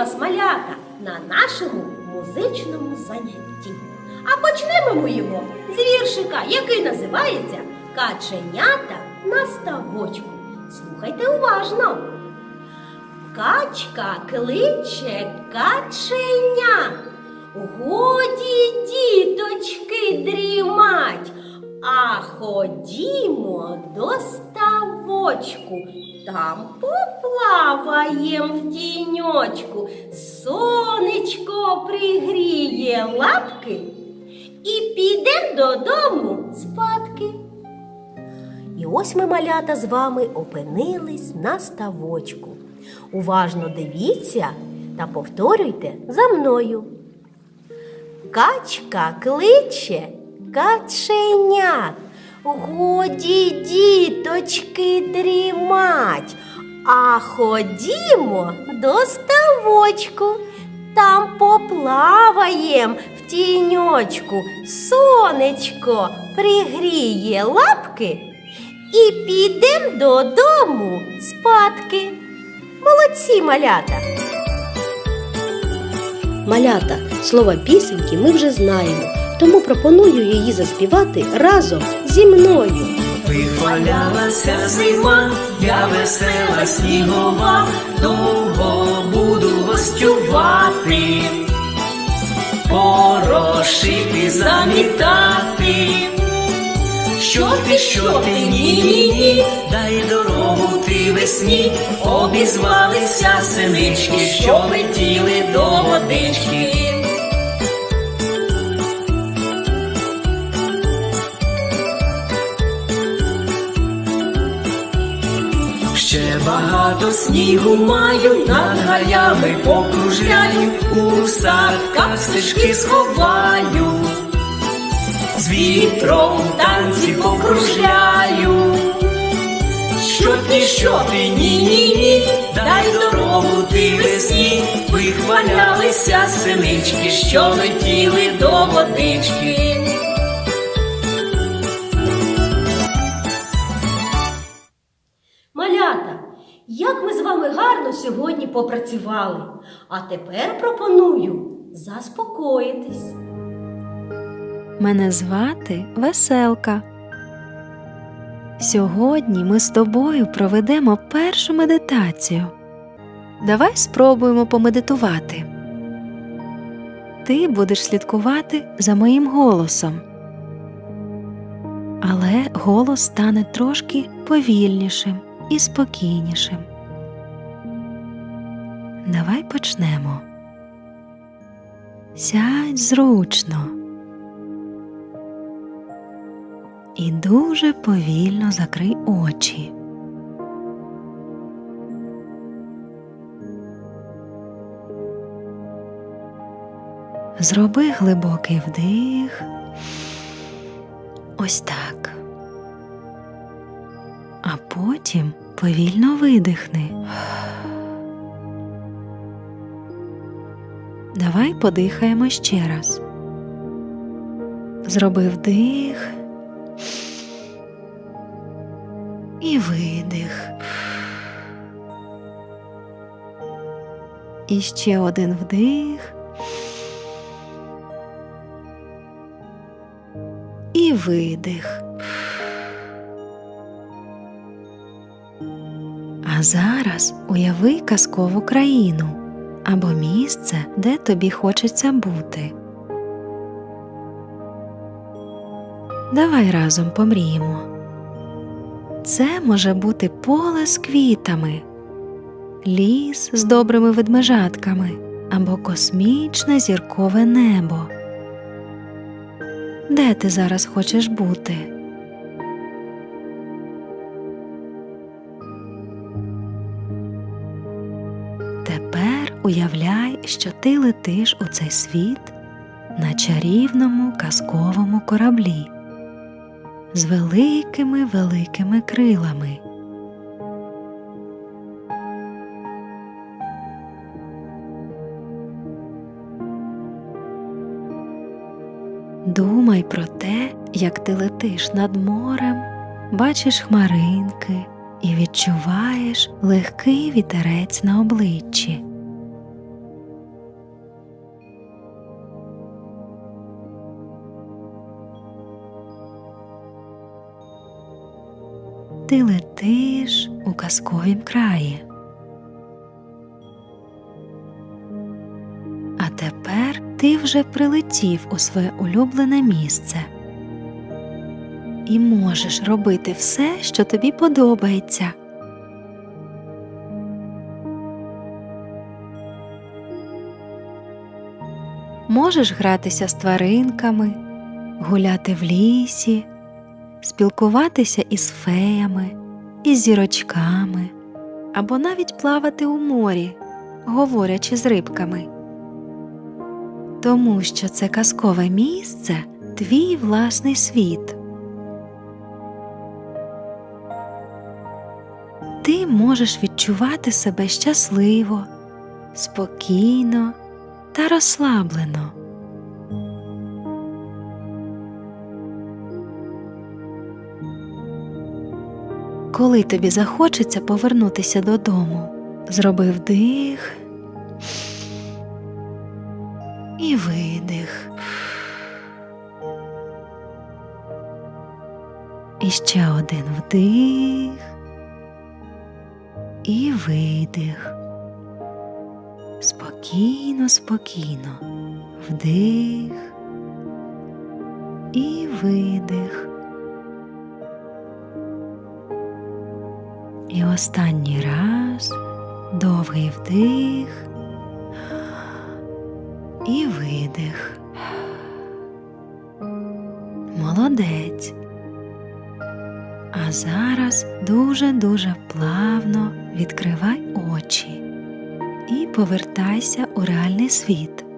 вас, малята, на нашому музичному занятті. А почнемо ми його з віршика, який називається Каченята на ставочку. Слухайте уважно. Качка кличе каченя. Годі, діточки, дрімать, а ходімо до ставочку, там поплаваєм в тіньочку, сонечко пригріє лапки і підем додому спадки. І ось ми, малята, з вами опинились на ставочку. Уважно дивіться та повторюйте за мною. Качка кличе каченят. Годі, діточки, дрімать, а ходімо до ставочку. Там поплаваєм в тіньочку, сонечко пригріє лапки і підем додому спадки. Молодці малята! Малята, слова пісеньки ми вже знаємо, тому пропоную її заспівати разом зі мною. Вихвалялася зима, я весела снігова, довго буду гостювати, порошити, замітати. Що ти, що ти, ні, ні, ні, дай дорогу ти весні, обізвалися синички, що летіли до водички. Ще багато снігу маю, над гаями покружляю, у садках стежки сховаю, з вітром танці покружляю. Що ти, що ти, ні, ні, ні, дай дорогу ти весні, вихвалялися синички, що летіли до водички. Вами гарно сьогодні попрацювали. А тепер пропоную заспокоїтись. Мене звати Веселка. Сьогодні ми з тобою проведемо першу медитацію. Давай спробуємо помедитувати. Ти будеш слідкувати за моїм голосом. Але голос стане трошки повільнішим і спокійнішим. Давай почнемо. Сядь зручно. і дуже повільно закрий очі. Зроби глибокий вдих. Ось так. А потім повільно видихни. Давай подихаємо ще раз. Зроби вдих і видих. І ще один вдих. І видих. А зараз уяви казкову країну або місце, де тобі хочеться бути. Давай разом помріємо. Це може бути поле з квітами, ліс з добрими ведмежатками або космічне зіркове небо. Де ти зараз хочеш бути? Тепер уявляй, що ти летиш у цей світ на чарівному казковому кораблі з великими великими крилами. Думай про те, як ти летиш над морем, бачиш хмаринки і відчуваєш легкий вітерець на обличчі. Ти летиш у казковім краї. А тепер ти вже прилетів у своє улюблене місце і можеш робити все, що тобі подобається. Можеш гратися з тваринками, гуляти в лісі, спілкуватися із феями, із зірочками, або навіть плавати у морі, говорячи з рибками. Тому що це казкове місце твій власний світ. Ти можеш відчувати себе щасливо, спокійно та розслаблено. Коли тобі захочеться повернутися додому, зроби вдих і видих. І ще один вдих і видих. Спокійно, спокійно. Вдих і видих. І останній раз довгий вдих і видих. Молодець. А зараз дуже-дуже плавно відкривай очі і повертайся у реальний світ.